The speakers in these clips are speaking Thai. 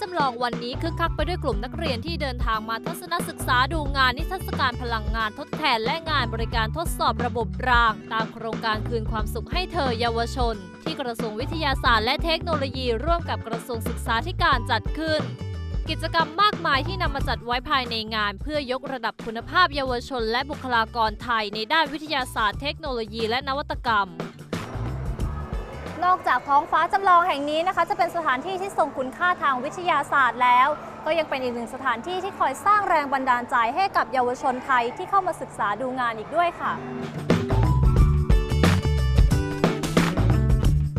จำลองวันนี้คึกคักไปด้วยกลุ่มนักเรียนที่เดินทางมาทัศนศึกษาดูงานนิทรรศการพลังงานทดแทนและงานบริการทดสอบระบบราง ตามโครงการคืนความสุขให้เธอเยาวชน ที่กระทรวงวิทยาศาสตร์และเทคโนโลยีร่วมกับกระทรวงศึกษาธิการจัดขึ้นกิจกรรมมากมายที่นำมาจัดไว้ภายในงาน เพื่อยกระดับคุณภาพเยาวชน และบุคลากรไทยในด้านวิทยาศาสตร์เทคโนโลยีและนวัตกรรม นอกจากท้องฟ้าจำลองแห่งนี้นะคะ จะเป็นสถานที่ที่ทรงคุณค่าทางวิทยาศาสตร์แล้ว ก็ยังเป็นอีกหนึ่งสถานที่ที่คอยสร้างแรงบันดาลใจให้กับเยาวชนไทยที่เข้ามาศึกษาดูงานอีกด้วยค่ะ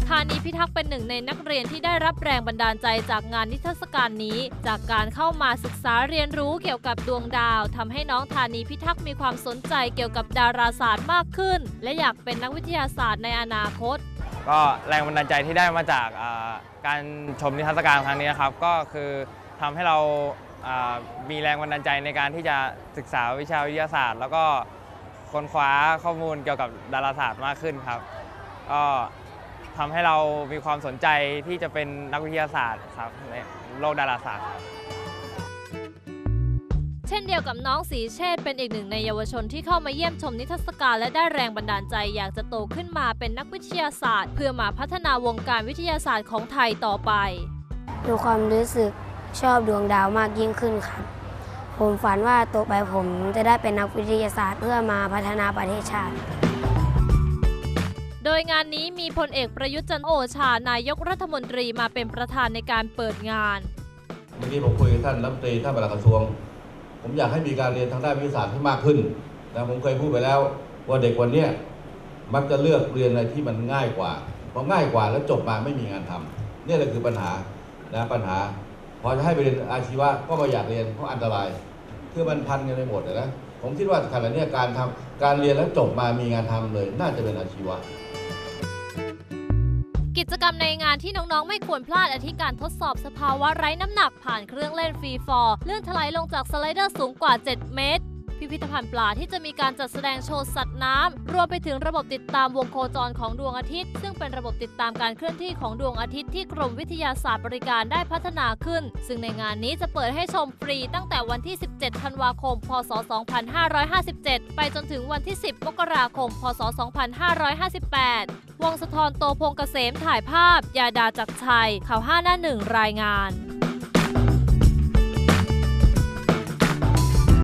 ธานีพิทักษ์เป็นหนึ่งในนักเรียนที่ได้รับแรงบันดาลใจจากงานนิทรรศการนี้ จากการเข้ามาศึกษาเรียนรู้เกี่ยวกับดวงดาวทำให้น้องธานีพิทักษ์มีความสนใจเกี่ยวกับดาราศาสตร์มากขึ้น และอยากเป็นนักวิทยาศาสตร์ในอนาคต ก็แรงบันดาลใจที่ได้มาจากการชมนิทรรศการครั้งนี้นะครับ ก็คือทำให้เราอ่ามีแรงบันดาลใจในการที่จะศึกษาวิชาวิทยาศาสตร์ แล้วก็ค้นคว้าข้อมูลเกี่ยวกับดาราศาสตร์มากขึ้นครับ ก็ทำให้เรามีความสนใจที่จะเป็นนักวิทยาศาสตร์ครับในโลกดาราศาสตร์ครับ เช่นเดียวกับน้องสีเชษฐ์เป็นอีกหนึ่งในเยาวชนที่เข้ามาเยี่ยมชมนิทรรศการและได้แรงบันดาลใจอยากจะโตขึ้นมาเป็นนักวิทยาศาสตร์ เพื่อมาพัฒนาวงการวิทยาศาสตร์ของไทยต่อไป ดูความรู้สึกชอบดวงดาวมากยิ่งขึ้นครับ ผมฝันว่าโตไปผมจะได้เป็นนักวิทยาศาสตร์ เพื่อมาพัฒนาประเทศชาติโดยงานนี้มีพลเอกประยุทธ์จันทร์โอชานายกรัฐมนตรีมาเป็นประธานในการเปิดงานเมื่อกี้ผมคุยกับท่านรัฐมนตรีท่านปลัดกระทรวง ผมอยากให้มีการเรียนทางด้านวิทยาศาสตร์ให้มากขึ้นนะผมเคยพูดไปแล้ว ว่าเด็กวันนี้มักจะเลือกเรียนอะไรที่มันง่ายกว่าพอง่ายกว่าแล้วจบมาไม่มีงานทำนี่แหละคือปัญหานะปัญหา พอจะให้ไปเรียนอาชีวะก็ไม่อยากเรียนเพราะอันตรายคือมันพันกันไปหมดนะผมคิดว่าขณะเนี้ยการทำการเรียนแล้วจบมามีงานทำเลย น่าจะเป็นอาชีวะ กิจกรรมในงานที่น้องๆ ไม่ควรพลาดอาทิการทดสอบสภาวะไร้น้ำหนักผ่านเครื่องเล่นฟรีฟอร์เลื่อนถลายลงจากสไลเดอร์สูงกว่า 7 เมตร พิพิธภัณฑ์ปลาที่จะมีการจัดแสดงโชว์สัตว์น้ำ รวมไปถึงระบบติดตามวงโคจรของดวงอาทิตย์ ซึ่งเป็นระบบติดตามการเคลื่อนที่ของดวงอาทิตย์ที่กรมวิทยาศาสตร์บริการได้พัฒนาขึ้น ซึ่งในงานนี้จะเปิดให้ชมฟรีตั้งแต่วันที่ 17 ธันวาคม พศ 2557 ไปจนถึงวันที่ 10 มกราคม พศ 2558 วงสะทรโตพงษ์เกษมถ่ายภาพ ยาดาจักชัยข่าวห้าหน้าหนึ่งรายงาน